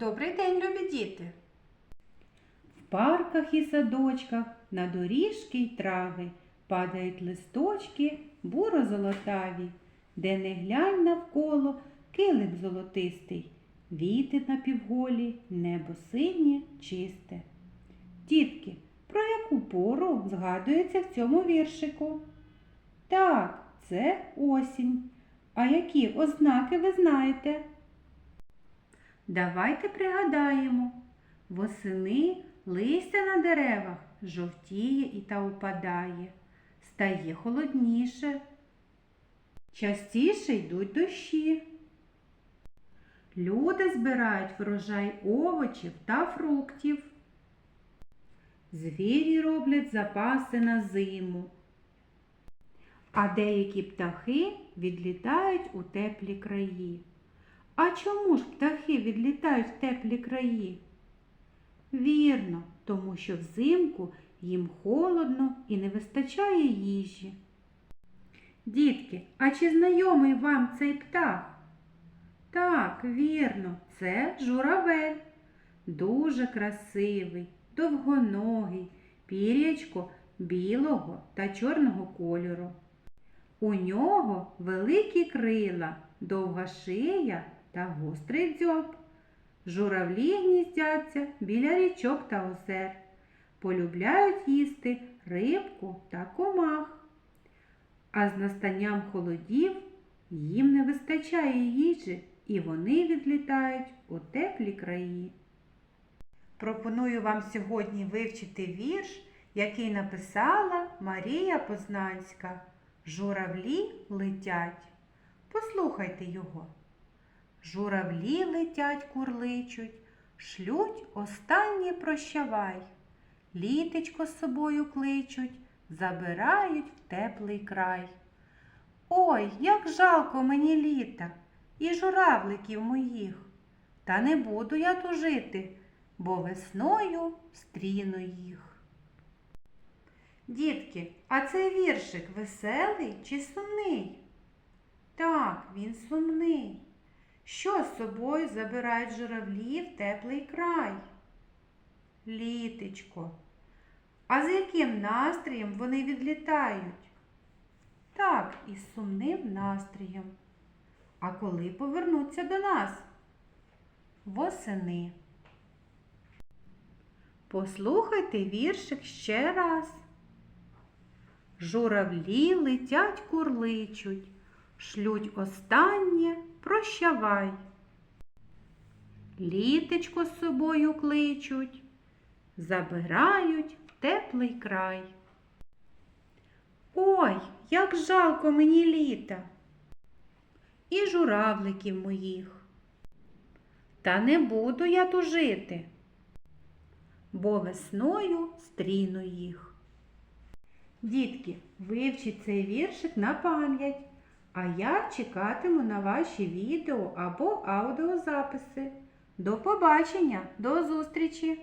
Добрий день, любі діти! В парках і садочках на доріжки й трави падають листочки буро-золотаві, де не глянь навколо килим золотистий, віти напівголі, небо синє, чисте. Дітки, про яку пору згадується в цьому віршику? Так, це осінь. А які ознаки ви знаєте? Давайте пригадаємо. Восени листя на деревах жовтіє і та упадає, стає холодніше. Частіше йдуть дощі. Люди збирають врожай овочів та фруктів. Звірі роблять запаси на зиму. А деякі птахи відлітають у теплі краї. А чому ж птахи відлітають в теплі краї? Вірно, тому що взимку їм холодно і не вистачає їжі. Дітки, а чи знайомий вам цей птах? Так, вірно, це журавель. Дуже красивий, довгоногий, пір'ячко білого та чорного кольору. У нього великі крила, довга шия та гострий дзьоб. Журавлі гніздяться біля річок та озер. Полюбляють їсти рибку та комах. А з настанням холодів їм не вистачає їжі і вони відлітають у теплі краї. Пропоную вам сьогодні вивчити вірш, який написала Марія Познанська. Журавлі летять. Послухайте його. Журавлі летять, курличуть, шлють останнє прощавай. Літечко з собою кличуть, забирають в теплий край. Ой, як жалко мені літа і журавликів моїх. Та не буду я тужити, бо весною стріну їх. Дітки, а цей віршик веселий чи сумний? Так, він сумний. Що з собою забирають журавлі в теплий край? Літечко. А з яким настроєм вони відлітають? Так, із сумним настроєм. А коли повернуться до нас? Восени. Послухайте віршик ще раз. Журавлі летять курличуть, шлють останнє прощавай. Літечко з собою кличуть, забирають в теплий край. Ой, як жалко мені літа і журавликів моїх. Та не буду я тужити, бо весною стріну їх. Дітки, вивчіть цей віршик на пам'ять, а я чекатиму на ваші відео або аудіозаписи. До побачення, до зустрічі!